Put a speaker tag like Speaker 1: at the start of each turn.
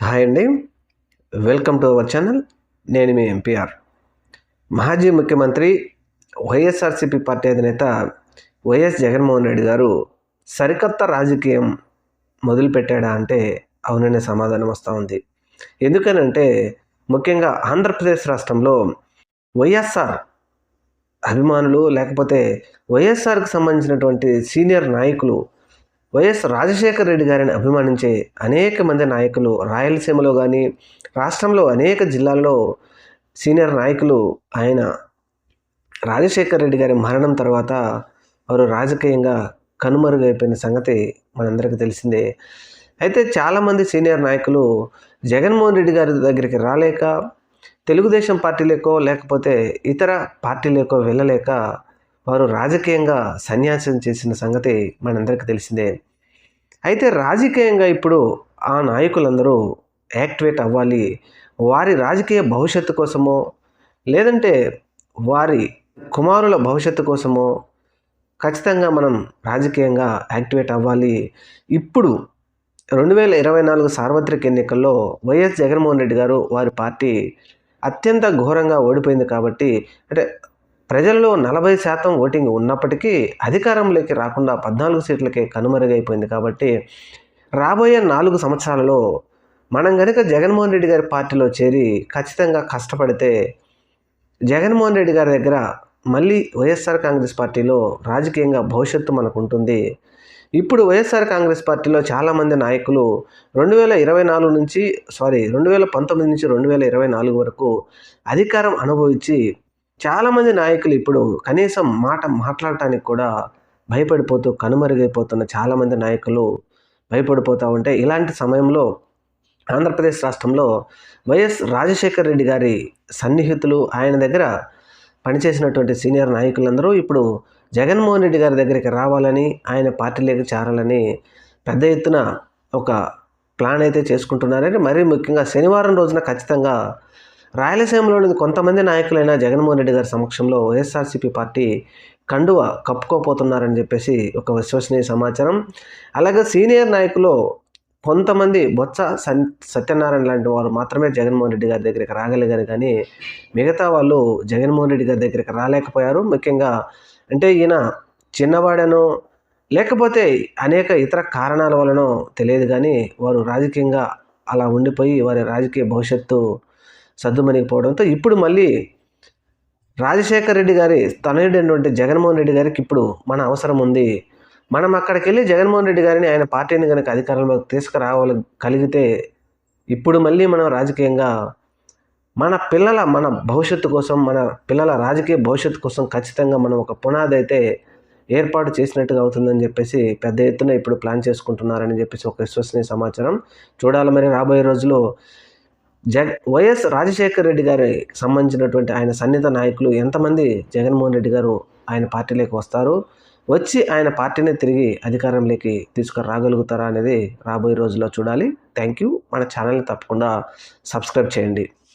Speaker 1: Hi అండి. Welcome to our channel. నేను మీ ఎంపీఆర్ మాజీ ముఖ్యమంత్రి వైఎస్ఆర్సీపీ పార్టీ అధినేత వైఎస్ జగన్మోహన్ రెడ్డి గారు సరికొత్త రాజకీయం మొదలుపెట్టాడా అంటే అవుననే సమాధానం వస్తూ ఉంది. ఎందుకనంటే ముఖ్యంగా ఆంధ్రప్రదేశ్ రాష్ట్రంలో వైఎస్ఆర్ అభిమానులు లేకపోతే వైఎస్ఆర్కి సంబంధించినటువంటి సీనియర్ నాయకులు వైఎస్ రాజశేఖర రెడ్డి గారిని అభిమానించే అనేక మంది నాయకులు రాయలసీమలో కానీ రాష్ట్రంలో అనేక జిల్లాల్లో సీనియర్ నాయకులు ఆయన. రాజశేఖర రెడ్డి గారి మరణం తర్వాత వారు రాజకీయంగా కనుమరుగైపోయిన సంగతి మనందరికీ తెలిసిందే. అయితే చాలామంది సీనియర్ నాయకులు జగన్మోహన్ రెడ్డి గారి దగ్గరికి రాలేక తెలుగుదేశం పార్టీలేకో లేకపోతే ఇతర పార్టీలేకో వెళ్ళలేక వారు రాజకీయంగా సన్యాసం చేసిన సంగతి మనందరికీ తెలిసిందే. అయితే రాజకీయంగా ఇప్పుడు ఆ నాయకులందరూ యాక్టివేట్ అవ్వాలి. వారి రాజకీయ భవిష్యత్తు కోసమో లేదంటే వారి కుమారుల భవిష్యత్తు కోసమో ఖచ్చితంగా మనం రాజకీయంగా యాక్టివేట్ అవ్వాలి. ఇప్పుడు రెండు వేల ఇరవై నాలుగు సార్వత్రిక ఎన్నికల్లో వైఎస్ జగన్మోహన్ రెడ్డి గారు వారి పార్టీ అత్యంత ఘోరంగా ఓడిపోయింది కాబట్టి అంటే ప్రజల్లో నలభై శాతం ఓటింగ్ ఉన్నప్పటికీ అధికారంలోకి రాకుండా పద్నాలుగు సీట్లకే కనుమరుగైపోయింది కాబట్టి రాబోయే నాలుగు సంవత్సరాలలో మనం కనుక జగన్మోహన్ రెడ్డి గారి పార్టీలో చేరి ఖచ్చితంగా కష్టపడితే జగన్మోహన్ రెడ్డి గారి దగ్గర మళ్ళీ వైఎస్ఆర్ కాంగ్రెస్ పార్టీలో రాజకీయంగా భవిష్యత్తు మనకు ఉంటుంది. ఇప్పుడు వైఎస్ఆర్ కాంగ్రెస్ పార్టీలో చాలామంది నాయకులు రెండు వేల ఇరవై నాలుగు నుంచి సారీ రెండు వేల పంతొమ్మిది నుంచి రెండు వేల ఇరవై నాలుగు వరకు అధికారం అనుభవించి చాలామంది నాయకులు ఇప్పుడు కనీసం మాట మాట్లాడటానికి కూడా భయపడిపోతూ కనుమరుగైపోతున్న చాలామంది నాయకులు భయపడిపోతూ ఉంటే ఇలాంటి సమయంలో ఆంధ్రప్రదేశ్ రాష్ట్రంలో వైఎస్ రాజశేఖర్ రెడ్డి గారి సన్నిహితులు ఆయన దగ్గర పనిచేసినటువంటి సీనియర్ నాయకులందరూ ఇప్పుడు జగన్మోహన్ రెడ్డి గారి దగ్గరికి రావాలని ఆయన పార్టీలోకి చేరాలని పెద్ద ఎత్తున ఒక ప్లాన్ అయితే చేసుకుంటున్నారని మరీ ముఖ్యంగా శనివారం రోజున ఖచ్చితంగా రాయలసీమలోని కొంతమంది నాయకులైన జగన్మోహన్ రెడ్డి గారి సమక్షంలో వైఎస్ఆర్సీపీ పార్టీ కండువ కప్పుకోపోతున్నారని చెప్పేసి ఒక విశ్వసనీయ సమాచారం. అలాగే సీనియర్ నాయకులు కొంతమంది బొత్స సన్ సత్యనారాయణ లాంటి వారు మాత్రమే జగన్మోహన్ రెడ్డి గారి దగ్గరికి రాగలిగారు. కానీ మిగతా వాళ్ళు జగన్మోహన్ రెడ్డి గారి దగ్గరికి రాలేకపోయారు. ముఖ్యంగా అంటే ఈయన చిన్నవాడనో లేకపోతే అనేక ఇతర కారణాల వలనో తెలియదు. కానీ వారు రాజకీయంగా అలా ఉండిపోయి వారి రాజకీయ భవిష్యత్తు సర్దుమణిగిపోవడంతో ఇప్పుడు మళ్ళీ రాజశేఖర్ రెడ్డి గారి తనయుడైనటువంటి జగన్మోహన్ రెడ్డి గారికి ఇప్పుడు మన అవసరం ఉంది. మనం అక్కడికి వెళ్ళి జగన్మోహన్ రెడ్డి గారిని ఆయన పార్టీని కనుక అధికారంలోకి తీసుకురావాలి కలిగితే ఇప్పుడు మళ్ళీ మనం రాజకీయంగా మన పిల్లల మన భవిష్యత్తు కోసం మన పిల్లల రాజకీయ భవిష్యత్తు కోసం ఖచ్చితంగా మనం ఒక పునాది అయితే ఏర్పాటు చేసినట్టుగా అవుతుందని చెప్పేసి పెద్ద ఎత్తున ఇప్పుడు ప్లాన్ చేసుకుంటున్నారని చెప్పేసి ఒక విశ్వసనీయ సమాచారం. చూడాలి మరి రాబోయే రోజుల్లో జగ వైఎస్ రాజశేఖర్ రెడ్డి గారి సంబంధించినటువంటి ఆయన సన్నిహిత నాయకులు ఎంతమంది జగన్మోహన్ రెడ్డి గారు ఆయన పార్టీలోకి వస్తారు? వచ్చి ఆయన పార్టీని తిరిగి అధికారంలోకి తీసుకురాగలుగుతారా అనేది రాబోయే రోజుల్లో చూడాలి. థ్యాంక్ యూ మన ఛానల్ని తప్పకుండా సబ్స్క్రైబ్ చేయండి.